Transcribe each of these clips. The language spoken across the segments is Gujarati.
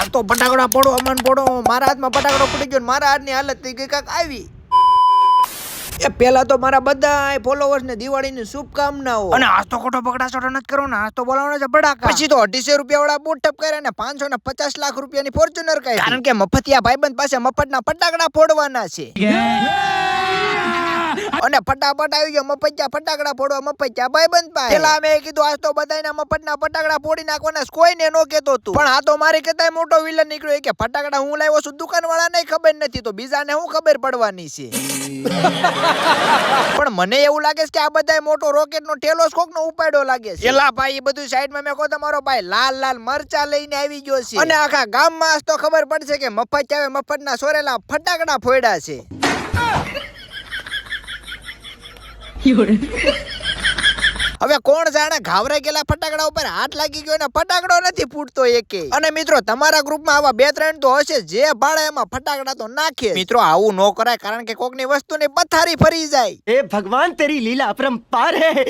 આ તો ફટાકડા પડો અમન પડો મારા હાથમાં ફટાકડો પડી ગયો ને મારા હાથની હાલત થઈ ગઈ કાંક આવી. એ પેલા તો મારા બધા ફોલોવર્સ ને દિવાળીની શુભકામનાઓ. અને આજ તો ખોટો બગડા ચોટો નથી કરવાનો ને આજ તો બોલાવવાનો છે બડાકા પછી તો અઢીસો રૂપિયા વાળા બૂટ ટપ અને ને પાંચસો ને પચાસ લાખ રૂપિયાની ફોર્ચ્યુનર કાઢી. કારણ કે મફતિયા ભાઈબંધ પાસે મફતના ફટાકડા ફોડવાના છે. ફટાફટ આવી ગયો. મફતિયા ફટાકડા ફોડવા ભાઈ બંધ પાય પેલા મેં કીધું આજ તો બધાયના મફટના ફટાકડા ફોડી નાખવાના કોઈ કોઈને નો કેતો તું. પણ આ તો મારી કતાય મોટો વિલન નીકળ્યો. કે ફટાકડા હું લાવ્યો છું? દુકાન વાળાને ખબર નથી. તો બીજાને હું ખબર પડવાની છે? પણ મને એવું લાગે છે કે આ બધાય મોટો રોકેટ નો ઠેલો કોક નો ઉપાડ્યો લાગે છે. એલા ભાઈ એ બધું સાઈડમાં મેં કહો તમારો ભાઈ લાલ લાલ મરચા લઈને આવી ગયો છે. અને આખા ગામમાં આજ તો ખબર પડશે કે મફત આવે મફત ના સોરેલા ફટાકડા ફોડ્યા છે. હવે કોણ જાણે ઘાવરાઈ ગયેલા ફટાકડા ઉપર હાથ લાગી ગયો ને ફટાકડો નથી ફૂટતો એકે. અને મિત્રો તમારા ગ્રુપમાં આવા બે ત્રણ તો હશે જે ભાડે એમાં ફટાકડા તો નાખે. મિત્રો આવું ન કરાય કારણ કે કોકની વસ્તુની પથારી ફરી જાય. એ ભગવાન તેરી લીલા અપરંપાર હે.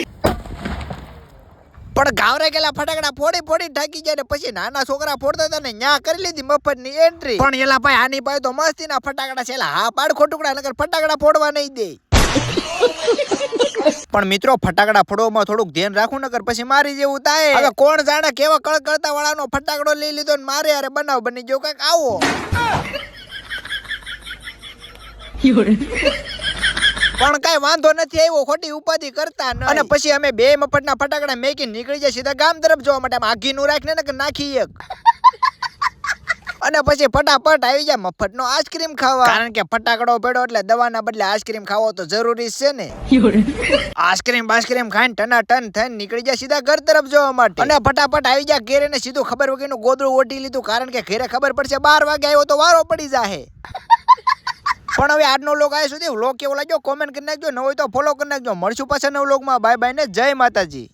પણ ગાવરે ગયેલા ફટાકડા ફોડી ફોડી ઠાકી જાય ને પછી નાના છોકરા ફોડતા હતા ને ન્યા કરી લીધી મફતની એન્ટ્રી પણ એલા ભાઈ આની ભાઈ તો મસ્તી ના ફટાકડા છે. હા પાડ ખોટુકડા નગર ફટાકડા ફોડવા નહીં દે. પણ મિત્રો ફટાકડા ફોડવામાં થોડુંક ધ્યાન રાખું નકર પછી મારી જેવું થાય. હવે કોણ જાણે કેવા કળકળતા વાળાનો ફટાકડો લઈ લીધો ને મારે અરે બનાવ બની ગયો કંઈક આવો. પણ કઈ વાંધો નથી આવ્યો ખોટી ઉપાધિ કરતા અને પછી અમે બે મફતના ફટાકડા મેકી નીકળી જાય સીધા ગામ તરફ જોવા માટે આઘી નું રાખીને નાખી એક. અને પછી ફટાફટ આવી જાય મફતનો આઈસ્ક્રીમ ખાવા. કારણ કે ફટાકડો પડ્યો એટલે દવાના બદલે આઈસ્ક્રીમ ખાવો તો જરૂરી છે ને. આઈસ્ક્રીમ બાઈસ્ક્રીમ ખાઈને ટના ટન થઈને નીકળી જાય સીધા ઘર તરફ જવા માટે. અને ફટાફટ આવી જાય ઘેરે ને સીધું ખબર વગરનું ગોદડું ઓઢી લીધું કારણ કે ઘેરે ખબર પડશે બાર વાગે આવ્યો તો વારો પડી જાહે. પણ હવે આજનો લોક આવ્યા સુધી. લોક કેવો લાગ્યો? કોમેન્ટ કરી નાખજો. ન હોય તો ફોલો કરી નાખજો. મળશું પાછા નવ લોકમાં બાય બાય ને જય માતાજી.